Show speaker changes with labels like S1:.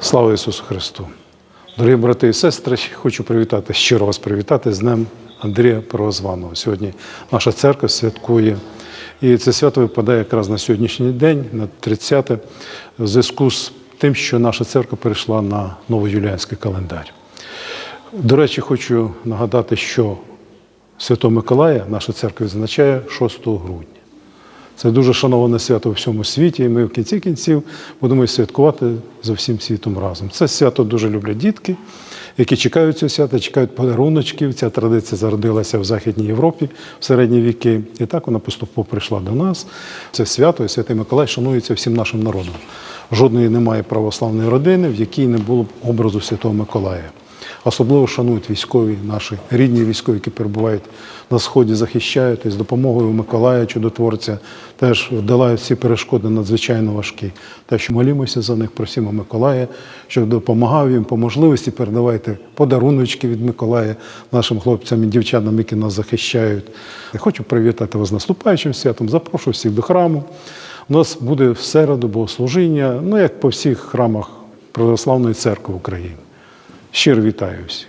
S1: Слава Ісусу Христу! Дорогі брати і сестри, хочу привітати, щиро вас привітати з Днем Андрія Первозваного. Сьогодні наша церква святкує. І це свято випадає якраз на сьогоднішній день, на 30, те в зв'язку з тим, що наша церква перейшла на новоюліанський календар. До речі, хочу нагадати, що Святого Миколая наша церква відзначає 6 грудня. Це дуже шановане свято у всьому світі, і ми в кінці кінців будемо святкувати за всім світом разом. Це свято дуже люблять дітки, які чекають цього свята, чекають подаруночків. Ця традиція зародилася в Західній Європі в середні віки. І так вона поступово прийшла до нас. Це свято, і Святий Миколай шанується всім нашим народом. Жодної немає православної родини, в якій не було б образу Святого Миколая. Особливо шанують військові, наші рідні військові, які перебувають на сході, захищають і з допомогою Миколая, чудотворця, теж долають всі перешкоди надзвичайно важкі. Так що молімося за них, просимо Миколая, щоб допомагав їм по можливості. Передавайте подаруночки від Миколая нашим хлопцям і дівчатам, які нас захищають. Я хочу привітати вас з наступаючим святом. Запрошую всіх до храму. У нас буде в середу богослужіння, ну як по всіх храмах Православної церкви України. Щиро вітаю всіх.